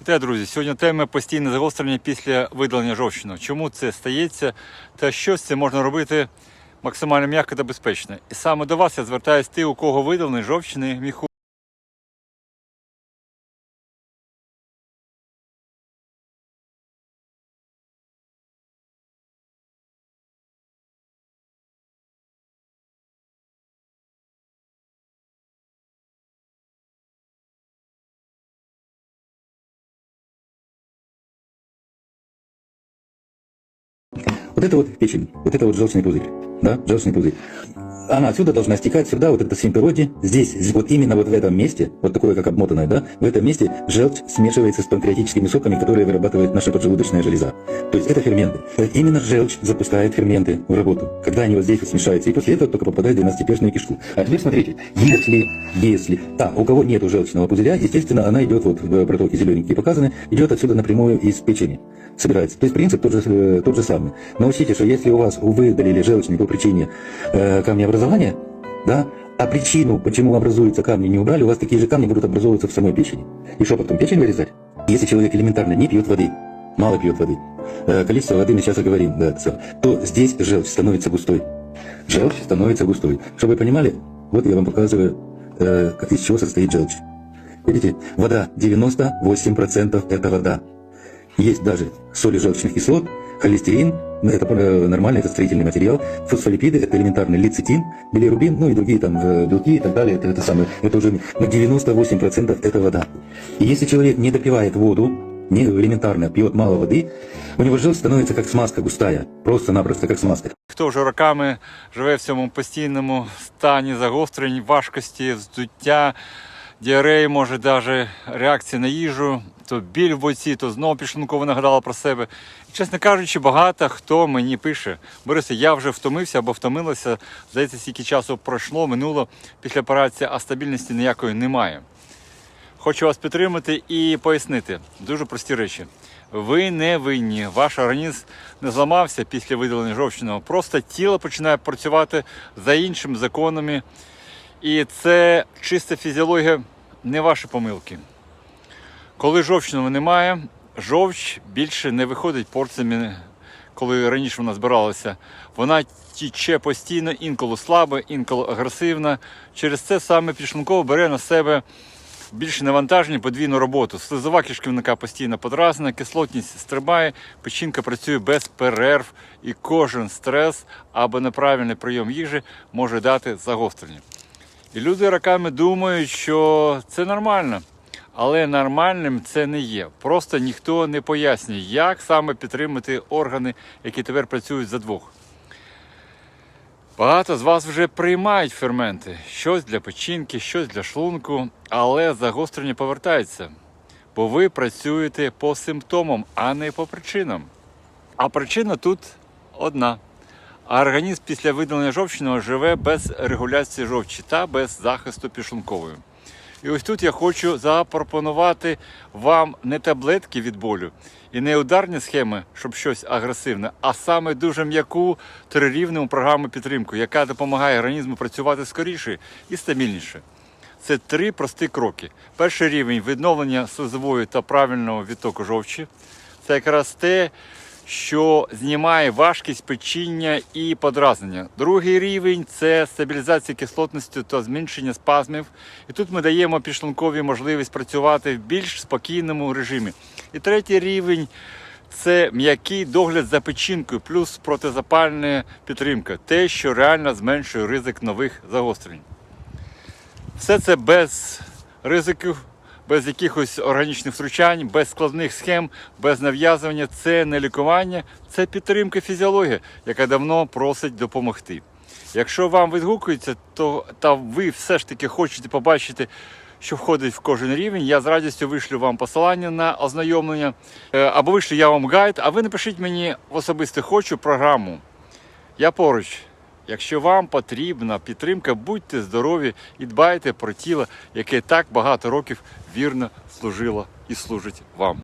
Вітаю, друзі! Сьогодні тема постійне загострення після видалення жовчину. Чому це стається та що з цим можна робити максимально м'яко та безпечно? І саме до вас я звертаюся ти, у кого видалений жовчний міхур. Вот это вот печень, вот это вот желчный пузырь, да, желчный пузырь. Она отсюда должна стекать сюда, вот это симпироди. Здесь, вот именно вот в этом месте, вот такое как обмотанное, да, в этом месте желчь смешивается с панкреатическими соками, которые вырабатывает наша поджелудочная железа. То есть это ферменты. Именно желчь запускает ферменты в работу, когда они вот здесь вот смешаются, и после этого только попадают в 12-перстную кишку. А теперь смотрите, если, если, да, у кого нету желчного пузыря, естественно, она идет вот в протоке зелененькие показаны, идет отсюда напрямую из печени собирается. То есть принцип тот же, э, тот же самый. Но учтите, что если у вас выдалили желчный по причине э, камнеобразования, да, а причину, почему образуются камни, не убрали, у вас такие же камни будут образовываться в самой печени. И что потом, печень вырезать? Если человек элементарно не пьет воды, мало пьет воды, э, количество воды мы сейчас оговорим, да, всё, то здесь желчь становится густой. Желчь становится густой. Чтобы вы понимали, вот я вам показываю, э, из чего состоит желчь. Видите, вода 98% это вода. Есть даже соли желчных кислот, холестерин, ну, это э, нормально, это строительный материал, фосфолипиды, это элементарный лецитин, билирубин, ну и другие там э, белки и так далее, это, это самое, это уже на 98% это вода. И если человек не допивает воду, не элементарно пьет мало воды, у него желчь становится как смазка густая, просто-напросто как смазка. Хто вже роками живе в цьому постійному стані загострень, важкості, вздуття, діареї, може навіть реакції на їжу, то біль в боці, то знову підшлунково нагадала про себе. І, чесно кажучи, багато хто мені пише: Борисе, я вже втомився або втомилася. Здається, стільки часу пройшло, минуло після операції, а стабільності ніякої немає. Хочу вас підтримати і пояснити дуже прості речі. Ви не винні, ваш організм не зламався після видалення жовчного. Просто тіло починає працювати за іншими законами. І це чиста фізіологія, не ваші помилки. Коли жовчного немає, жовч більше не виходить порціями, коли раніше вона збиралася. Вона тіче постійно, інколи слабо, інколи агресивна. Через це саме підшлунково бере на себе більше навантаження, подвійну роботу. Слизова кишківника постійно подразнена, кислотність стрибає, печінка працює без перерв, і кожен стрес або неправильний прийом їжі може дати загострення. І люди роками думають, що це нормально. Але нормальним це не є. Просто ніхто не пояснює, як саме підтримати органи, які тепер працюють за двох. Багато з вас вже приймають ферменти, щось для печінки, щось для шлунку, але загострення повертається, бо ви працюєте по симптомам, а не по причинам. А причина тут одна. А організм після видалення жовчного живе без регуляції жовчі та без захисту підшлункової. І ось тут я хочу запропонувати вам не таблетки від болю і не ударні схеми, щоб щось агресивне, а саме дуже м'яку трирівневу програму підтримки, яка допомагає організму працювати скоріше і стабільніше. Це три прості кроки. Перший рівень відновлення слизової та правильного відтоку жовчі. Це якраз те, що знімає важкість печіння і подразнення. Другий рівень це стабілізація кислотності та зменшення спазмів. І тут ми даємо підшлункові можливість працювати в більш спокійному режимі. І третій рівень це м'який догляд за печінкою, плюс протизапальна підтримка, те, що реально зменшує ризик нових загострень. Все це без ризиків, без якихось органічних втручань, без складних схем, без нав'язування. Це не лікування, це підтримка фізіології, яка давно просить допомогти. Якщо вам відгукується, то та ви все ж таки хочете побачити, що входить в кожен рівень, я з радістю вишлю вам посилання на ознайомлення Е, або вишлю я вам гайд, а ви напишіть мені в особисто хочу програму. Я поруч. Якщо вам потрібна підтримка, будьте здорові і дбайте про тіло, яке так багато років вірно служило і служить вам.